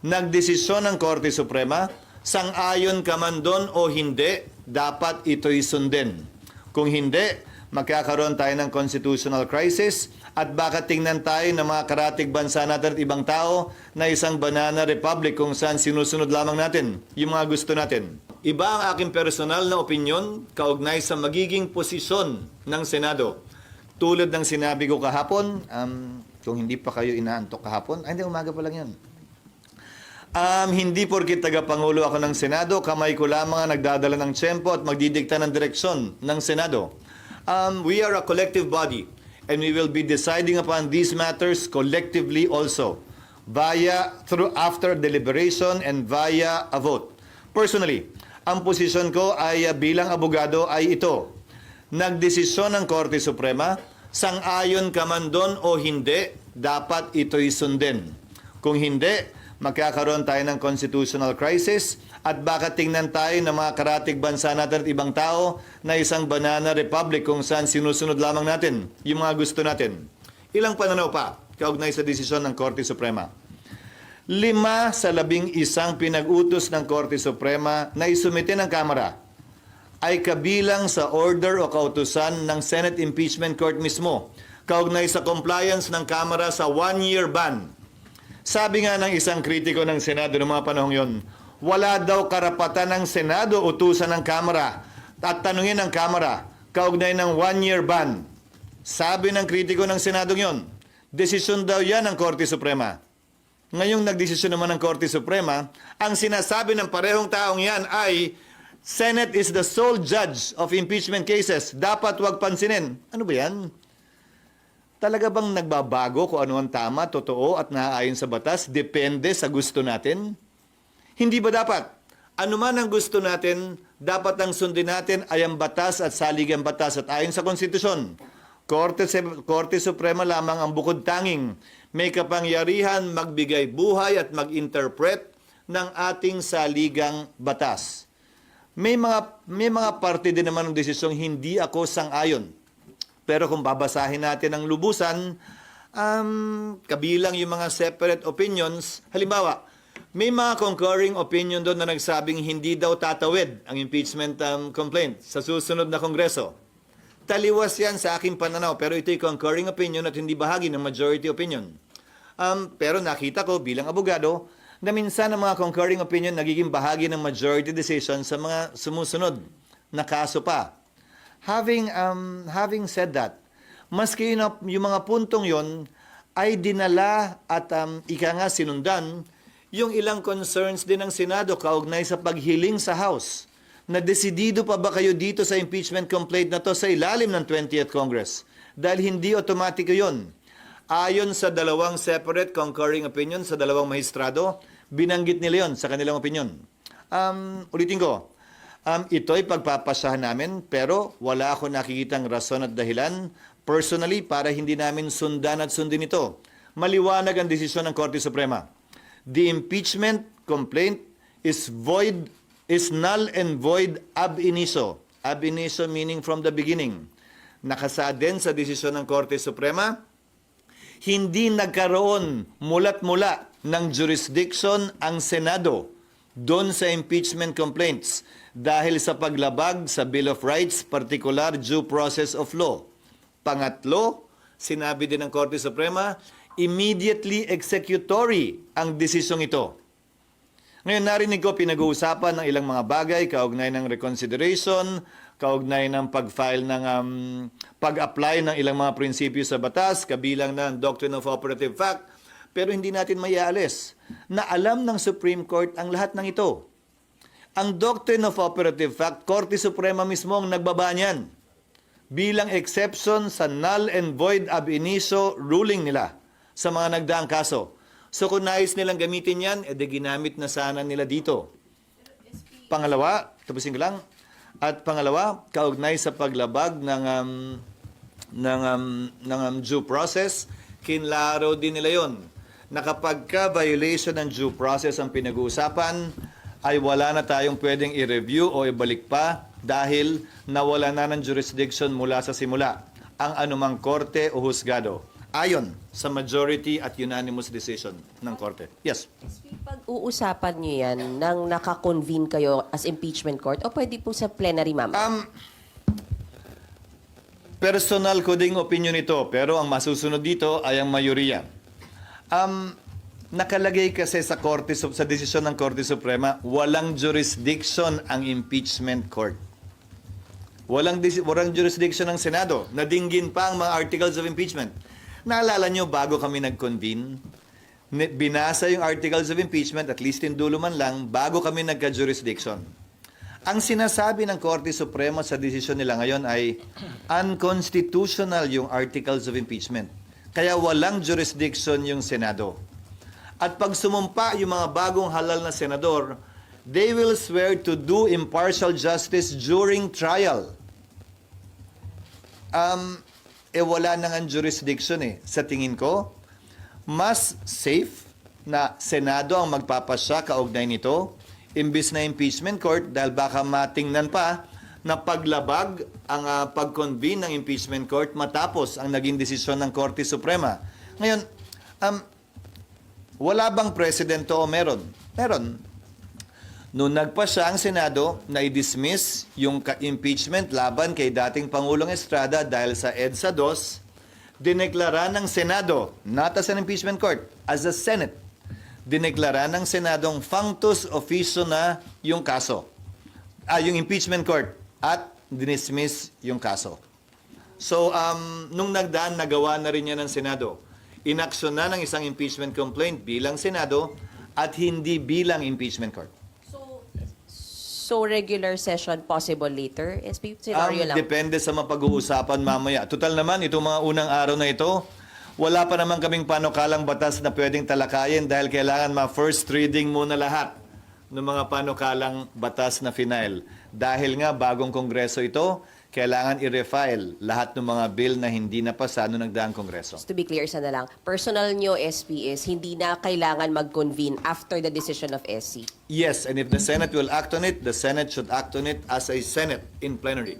nagdesisyon ng Korte Suprema, sang-ayon ka man doon o hindi, dapat ito'y sundin. Kung hindi, magkakaroon tayo ng constitutional crisis at baka tingnan tayo ng mga karatig bansa natin at ibang tao na isang banana republic kung saan sinusunod lamang natin yung mga gusto natin. Iba ang aking personal na opinyon kaugnay sa magiging posisyon ng Senado. Tulad ng sinabi ko kahapon, um, kung hindi pa kayo inaantok kahapon, ay hindi, umaga pa lang yun. Um, hindi porkit tagapangulo ako ng Senado, kamay ko lamang ang nagdadala ng tsempo at magdidikta ng direksyon ng Senado. Um, we are a collective body and we will be deciding upon these matters collectively also via through after deliberation and via a vote. Personally, ang posisyon ko ay uh, bilang abogado ay ito. Nagdesisyon ng Korte Suprema, sang-ayon ka man doon o hindi, dapat ito'y sundin. Kung hindi, magkakaroon tayo ng constitutional crisis at baka tingnan tayo ng mga karatig bansa natin at ibang tao na isang banana republic kung saan sinusunod lamang natin yung mga gusto natin. Ilang pananaw pa kaugnay sa desisyon ng Korte Suprema. Lima sa labing isang pinag-utos ng Korte Suprema na isumite ng Kamara ay kabilang sa order o kautusan ng Senate Impeachment Court mismo kaugnay sa compliance ng Kamara sa one-year ban. Sabi nga ng isang kritiko ng Senado noong mga panahong yon, wala daw karapatan ng Senado utusan ng Kamara at tanungin ng Kamara kaugnay ng one-year ban. Sabi ng kritiko ng Senado yon, desisyon daw yan ng Korte Suprema. Ngayong nagdesisyon naman ng Korte Suprema, ang sinasabi ng parehong taong yan ay Senate is the sole judge of impeachment cases. Dapat wag pansinin. Ano ba yan? Talaga bang nagbabago kung ano ang tama, totoo at naaayon sa batas? Depende sa gusto natin? Hindi ba dapat? Ano man ang gusto natin, dapat ang sundin natin ay ang batas at saligang batas at ayon sa konstitusyon. Korte, Korte Suprema lamang ang bukod tanging may kapangyarihan magbigay buhay at mag-interpret ng ating saligang batas. May mga may mga parte din naman ng desisyong hindi ako sang-ayon. Pero kung babasahin natin ang lubusan, um, kabilang yung mga separate opinions, halimbawa, may mga concurring opinion doon na nagsabing hindi daw tatawid ang impeachment um, complaint sa susunod na kongreso. Taliwas yan sa aking pananaw, pero ito'y concurring opinion at hindi bahagi ng majority opinion. Um, pero nakita ko bilang abogado na minsan ang mga concurring opinion nagiging bahagi ng majority decision sa mga sumusunod na kaso pa. Having, um, having said that, maski yun, yung mga puntong yon ay dinala at um, ika nga sinundan yung ilang concerns din ng Senado kaugnay sa paghiling sa House na desidido pa ba kayo dito sa impeachment complaint na to sa ilalim ng 20th Congress? Dahil hindi otomatiko yon. Ayon sa dalawang separate concurring opinion sa dalawang mahistrado, binanggit nila yon sa kanilang opinion. Um, ulitin ko, um, ito'y pagpapasahan namin pero wala ako nakikitang rason at dahilan personally para hindi namin sundan at sundin ito. Maliwanag ang desisyon ng Korte Suprema. The impeachment complaint is void is null and void ab initio. Ab initio meaning from the beginning. Nakasaad din sa desisyon ng Korte Suprema, hindi nagkaroon mulat mula ng jurisdiction ang Senado doon sa impeachment complaints dahil sa paglabag sa Bill of Rights, particular due process of law. Pangatlo, sinabi din ng Korte Suprema, immediately executory ang desisyong ito. Ngayon narinig ko pinag-uusapan ng ilang mga bagay kaugnay ng reconsideration, kaugnay ng pag-file ng um, pag-apply ng ilang mga prinsipyo sa batas, kabilang ng Doctrine of Operative Fact, pero hindi natin maialis na alam ng Supreme Court ang lahat ng ito. Ang Doctrine of Operative Fact, Korte Suprema mismo ang nagbaba niyan bilang exception sa null and void ab initio ruling nila sa mga nagdaang kaso. So kung nais nilang gamitin yan, edi ginamit na sana nila dito. Pangalawa, tapusin ko lang. At pangalawa, kaugnay sa paglabag ng um, ng um, ng um, due process, kinlaro din nila 'yon. Na kapag ka violation ng due process ang pinag-uusapan, ay wala na tayong pwedeng i-review o ibalik pa dahil nawala na ng jurisdiction mula sa simula ang anumang korte o husgado. ayon sa majority at unanimous decision ng Korte. Yes. Pag-uusapan niyo yan nang nakakonvene kayo as impeachment court o pwede po sa plenary, ma'am? Um, personal ko ding opinion ito, pero ang masusunod dito ay ang mayoriya. Um, nakalagay kasi sa Korte sa desisyon ng Korte Suprema, walang jurisdiction ang impeachment court. Walang, walang jurisdiction ng Senado. Nadinggin pa ang mga articles of impeachment. Naalala nyo, bago kami nag-convene, binasa yung articles of impeachment, at least in dulo man lang, bago kami nagka-jurisdiction. Ang sinasabi ng Korte Suprema sa desisyon nila ngayon ay unconstitutional yung articles of impeachment. Kaya walang jurisdiction yung Senado. At pag sumumpa yung mga bagong halal na senador, they will swear to do impartial justice during trial. Um, eh wala nang ang jurisdiction eh. Sa tingin ko, mas safe na Senado ang magpapasya kaugnay nito imbis na impeachment court dahil baka matingnan pa na paglabag ang ah, pag-convene ng impeachment court matapos ang naging desisyon ng Korte Suprema. Ngayon, um, wala bang presidente o meron? Meron. Noong nagpasya ang Senado na i-dismiss yung impeachment laban kay dating Pangulong Estrada dahil sa EDSA 2, dineklara ng Senado, not as an impeachment court, as a Senate, dineklara ng Senadong functus officio na yung kaso. Ah, yung impeachment court at dinismiss yung kaso. So, um, nung nagdaan, nagawa na rin yan ng Senado. Inaksyon na ng isang impeachment complaint bilang Senado at hindi bilang impeachment court. So, regular session possible later? SB, scenario Um, lang. depende sa mapag-uusapan mamaya. Total naman, itong mga unang araw na ito, wala pa naman kaming panukalang batas na pwedeng talakayin dahil kailangan ma-first reading muna lahat ng mga panukalang batas na final. Dahil nga, bagong kongreso ito, kailangan i-refile lahat ng mga bill na hindi napasa noong nagdaang kongreso. Just to be clear, sana lang. Personal nyo, SP, is hindi na kailangan mag-convene after the decision of SC. Yes, and if the Senate will act on it, the Senate should act on it as a Senate in plenary.